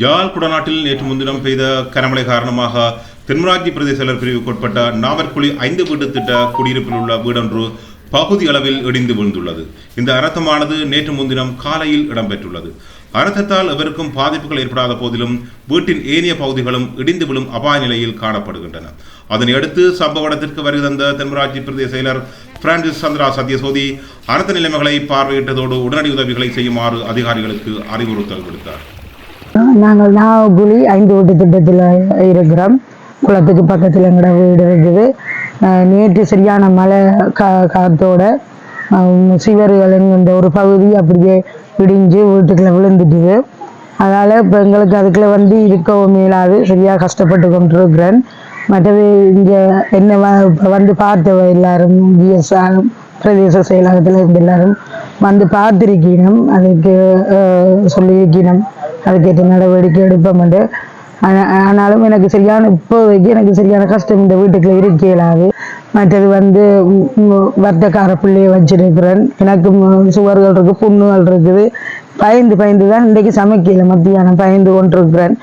யாழ் குடநாட்டில் நேற்று முன்தினம் பெய்த கனமழை காரணமாக தென்மராட்சி பிரதேச செயலர் பிரிவுக்குட்பட்ட நாவற்குழி ஐந்து வீட்டு திட்ட குடியிருப்பில் உள்ள வீடொன்று பகுதி அளவில் இடிந்து விழுந்துள்ளது. இந்த அரத்தமானது நேற்று முன்தினம் காலையில் இடம்பெற்றுள்ளது. அரத்தத்தால் எவருக்கும் பாதிப்புகள் ஏற்படாத போதிலும் வீட்டின் ஏனைய பகுதிகளும் இடிந்து விழும் அபாய நிலையில் காணப்படுகின்றன. அதனையடுத்து சம்பவ இடத்திற்கு வருகை தந்த தென்மராட்சி பிரதேச செயலர் பிரான்சிஸ் சந்திரா சத்யசோதி அரத்த நிலைமைகளை பார்வையிட்டதோடு உடனடி உதவிகளை செய்யுமாறு அதிகாரிகளுக்கு அறிவுறுத்தல் விடுத்தார். நாங்கள் நாவகுழி ஐந்து ஓட்டு திட்டத்தில் இருக்கிறோம். குளத்துக்கு பக்கத்தில் எங்களோட வீடு இருக்குது. நேற்று சரியான மழை கா காத்தோட சிவர்கள் என்கின்ற ஒரு பகுதி அப்படியே இடிஞ்சு வீட்டுக்குள்ளே விழுந்துட்டுது. அதனால் இப்போ எங்களுக்கு அதுக்குள்ளே வந்து இருக்கவும் மேலாது சரியாக கஷ்டப்பட்டு கொண்டிருக்கிறேன். மற்றது இங்கே என்ன இப்போ வந்து பார்த்தவ எல்லாரும் பிஎஸ்ஆர் பிரதேச செயலகத்தில் இருந்து எல்லாரும் வந்து பார்த்திருக்கணும் அதுக்கு சொல்லியிருக்கணும் அதுக்கேற்ற நடவடிக்கை எடுப்போம்ண்டு. ஆனாலும் எனக்கு சரியான இப்போதைக்கு எனக்கு சரியான கஷ்டம் இந்த வீட்டுக்குள்ள இருக்க இயலாது மற்றது வந்து வர்த்தக்கார பிள்ளைய வச்சிருக்கிறேன். எனக்கு சுவர்கள் இருக்கு புண்ணுகள் இருக்குது. பயந்து பயந்து தான் இன்றைக்கு சமைக்கல மத்தியானம் பயந்து கொண்டிருக்கிறேன்.